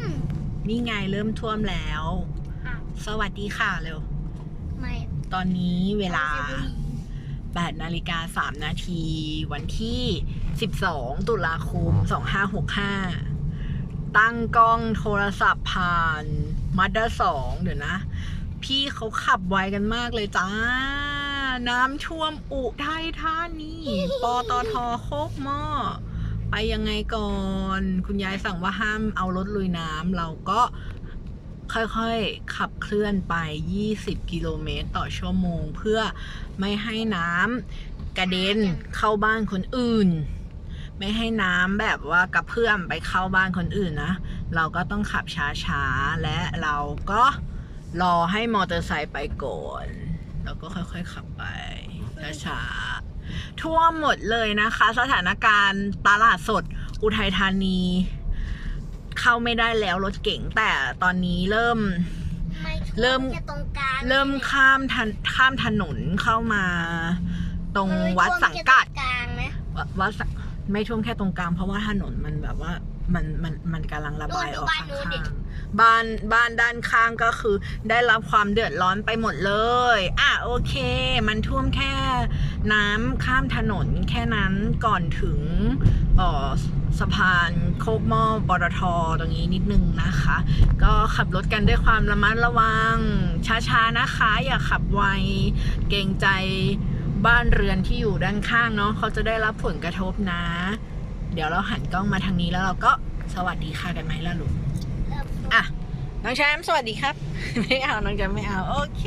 มนี่ไงเริ่มท่วมแล้วอ้าวสวัสดีค่ะเร็ว ไม่ตอนนี้เวลาอสิบุรี8นาฬิกา3นาที วันที่ 12 ตุลาคม 2565 ตั้งกล้องโทรศัพท์ผ่านมาด้าสองเดี๋ยวนะ พี่เขาขับไวกันมากเลยจ้า น้ำท่วมอุทัยธานี ปตทโคกหม้อ ไปยังไงก่อน คุณยายสั่งว่าห้ามเอารถลุยน้ำเราก็ค่อยๆ ขับเคลื่อนไป 20 กิโลเมตรต่อชั่วโมง เพื่อไม่ให้น้ำกระเด็นเข้าบ้านคนอื่น ไม่ให้น้ำแบบว่ากระเพื่อมไปเข้าบ้านคนอื่นนะ เราก็ต้องขับช้าๆ และเราก็รอให้มอเตอร์ไซค์ไปก่อน แล้วก็ค่อยๆ ขับไปช้าๆ ท่วมหมดเลยนะคะ สถานการณ์ตลาดสดอุทัยธานี เข้าไม่ได้แล้วรถเก๋งแต่ตอนนี้เริ่มไม่เริ่มแค่ตรงกลางเริ่มข้ามทันข้ามถนนเข้ามา ตรงวัดสังกัดมันไม่ท่วมแค่ตรงกลางนะววัดสังไม่ท่วมแค่ตรงกลางเพราะว่าถนนมันแบบว่ามันมันมันกำลังระบายออกข้างๆ บ้านบ้านด้านข้างก็คือได้รับความเดือดร้อนไปหมดเลย อะโอเค มันท่วมแค่น้ำข้ามถนนแค่นั้นก่อนถึงออสะพานโคกหม้อปตทตรงนี้นิดนึงนะคะ ก็ขับรถกันด้วยความระมัดระวัง ช้าๆนะคะ อย่าขับไวเกรงใจบ้านเรือนที่อยู่ด้านข้างเนาะเขาจะได้รับผลกระทบนะ เดี๋ยวเราหันกล้องมาทางนี้แล้วเราก็สวัสดีค่ะกันไหมล่ะลูก อะน้องแชมป์สวัสดีครับ ไม่เอาน้องแชมป์ไม่เอา โอเค